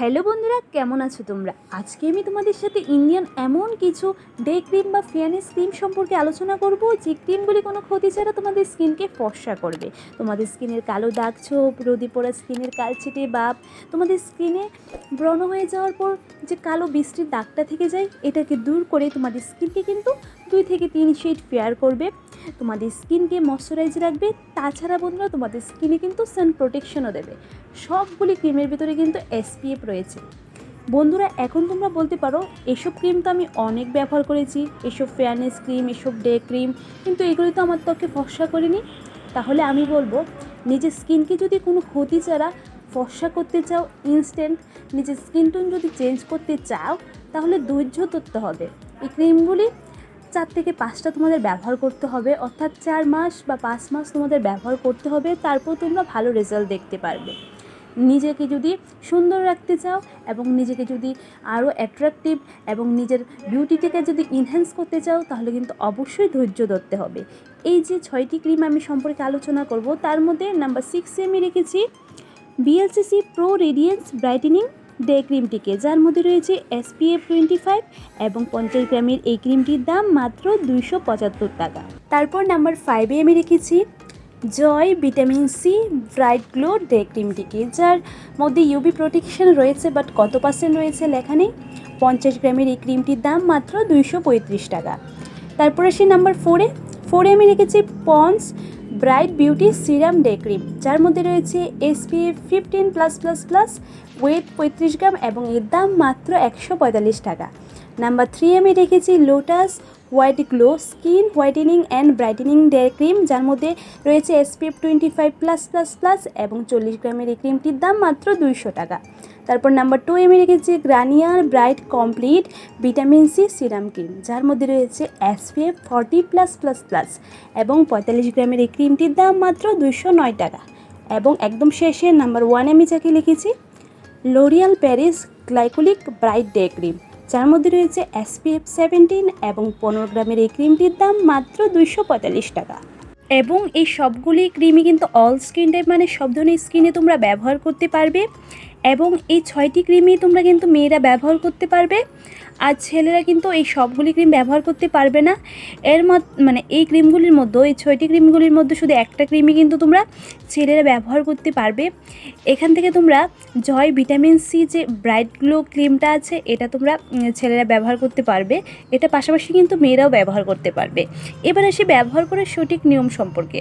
Hello বন্ধুরা, কেমন আছো তোমরা? আজকে আমি তোমাদের সাথে ইন্ডিয়ান এমন কিছু ডে ক্রিম বা ফেয়ারনেস ক্রিম সম্পর্কে আলোচনা করব, যে ক্রিমগুলি কোনো ক্ষতি ছাড়া তোমাদের স্কিনকে ফর্সা করবে। তোমাদের স্কিনের কালো দাগ ছোপ, রোদি পড়া স্কিনের কালচিটে বাপ, তোমাদের স্কিনে ব্রণ হয়ে যাওয়ার পর যে কালো বৃষ্টির দাগটা থেকে যায়, এটাকে দূর করে তোমাদের স্কিনকে কিন্তু দুই থেকে তিন শেড ফেয়ার করবে। তোমাদের স্কিনকে ময়শ্চারাইজ রাখবে, তাছাড়া বন্ধুরা তোমাদের স্কিনে কিন্তু সান প্রোটেকশনও দেবে। সবগুলি ক্রিমের ভিতরে কিন্তু এসপিএফ রয়েছে। বন্ধুরা, এখন তোমরা বলতে পারো, এসব ক্রিম তো আমি অনেক ব্যবহার করেছি। এসব ফেয়ারনেস ক্রিম এসব ডে ক্রিম কিন্তু এগুলি তো আমার ত্বকে ফর্সা করিনি। তাহলে আমি বলব, নিজের স্কিনকে যদি কোনো ক্ষতি ছাড়া ফর্সা করতে চাও ইনস্ট্যান্ট নিজের স্কিন টোন যদি চেঞ্জ করতে চাও, তাহলে ধৈর্য ধরতে হবে। এই ক্রিমগুলি চার থেকে পাঁচটা তোমাদের ব্যবহার করতে হবে, অর্থাৎ চার মাস বা পাঁচ মাস তোমাদের ব্যবহার করতে হবে, তারপর তোমরা ভালো রেজাল্ট দেখতে পারবে। নিজেকে যদি সুন্দর রাখতে চাও এবং নিজেকে যদি আরও অ্যাট্রাকটিভ এবং নিজের বিউটিটাকে যদি ইনহ্যান্স করতে চাও, তাহলে কিন্তু অবশ্যই ধৈর্য ধরতে হবে। এই যে ছয়টি ক্রিম আমি সম্পর্কে আলোচনা করব, তার মধ্যে নাম্বার সিক্সে আমি রেখেছি BLCC pro radiance brightening day ক্রিমটিকে যার মধ্যে রয়েছে এসপিএফ টোয়েন্টি ফাইভ এবং পঞ্চাশ গ্রামের এই ক্রিমটির দাম মাত্র দুইশো পঁচাত্তর টাকা। তারপর নাম্বার ফাইভে আমি রেখেছি Joy, vitamin C, bright glow, day ক্রিমটিকে যার মধ্যে ইউবি প্রোটেকশন রয়েছে বাট কত পার্সেন্ট রয়েছে লেখা নেই পঞ্চাশ গ্রামের এই ক্রিমটির দাম মাত্র দুইশো পঁয়ত্রিশ টাকা। তারপর আসি নাম্বার ফোরে ফোরে আমি রেখেছি Pond's, bright beauty serum day cream, যার মধ্যে রয়েছে SPF fifteen plus plus plus weight পঁয়ত্রিশ গ্রাম, এবং এর দাম মাত্র একশো পঁয়তাল্লিশ টাকা। নাম্বার থ্রি আমি রেখেছি Lotus white glow skin whitening and brightening day cream যার মধ্যে রয়েছে SPF twenty five plus plus plus এবং চল্লিশ গ্রামের এই ক্রিমটির দাম মাত্র দুইশো টাকা। তারপর নাম্বার টু আমি রেখেছি Garnier bright complete vitamin C serum cream যার মধ্যে রয়েছে SPF forty plus plus plus এবং পঁয়তাল্লিশ গ্রামের এই ক্রিমটির দাম মাত্র দুইশো নয় টাকা। এবং একদম শেষে নাম্বার ওয়ান আমি যাকে লিখেছি L'Oreal Paris glycolic bright day cream যার মধ্যে রয়েছে এসপিএফ সেভেন্টিন এবং পনেরো গ্রামের এই ক্রিমটির দাম মাত্র দুইশো পঁয়তাল্লিশ টাকা। এবং এই সবগুলি ক্রিমই কিন্তু অল স্কিন টাইপ মানে সব ধরনের স্কিনে তোমরা ব্যবহার করতে পারবে। এবং এই ছয়টি ক্রিমই তোমরা কিন্তু মেয়েরা ব্যবহার করতে পারবে আর ছেলেরা কিন্তু এই সবগুলি ক্রিম ব্যবহার করতে পারবে না। এর মানে এই ক্রিমগুলির মধ্যে, এই ছয়টি ক্রিমগুলির মধ্যে শুধু একটা ক্রিমই কিন্তু তোমরা ছেলেরা ব্যবহার করতে পারবে। এখান থেকে তোমরা জয় ভিটামিন সি যে ব্রাইট গ্লো ক্রিমটা আছে, এটা তোমরা ছেলেরা ব্যবহার করতে পারবে। এটা পাশাপাশি কিন্তু মেয়েরাও ব্যবহার করতে পারবে। এবার আসি ব্যবহার করার সঠিক নিয়ম সম্পর্কে।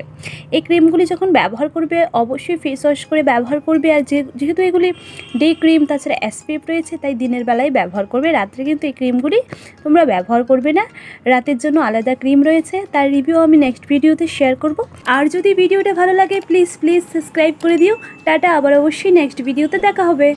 এই ক্রিমগুলি যখন ব্যবহার করবে, অবশ্যই ফেস ওয়াশ করে ব্যবহার করবে। আর যেহেতু এগুলি ডে ক্রিম, তাছাড়া অ্যাসপেপ রয়েছে, তাই দিনের বেলায় ব্যবহার করবে। রাত্রে কিন্তু এই ক্রিমগুলি তোমরা ব্যবহার করবে না। রাতের জন্য আলাদা ক্রিম রয়েছে, তার রিভিউ আমি নেক্সট ভিডিওতে শেয়ার করব। আর যদি ভিডিওটা ভালো লাগে প্লিজ প্লিজ সাবস্ক্রাইব করে দিও। টাটা, আবার অবশ্যই নেক্সট ভিডিওতে দেখা হবে।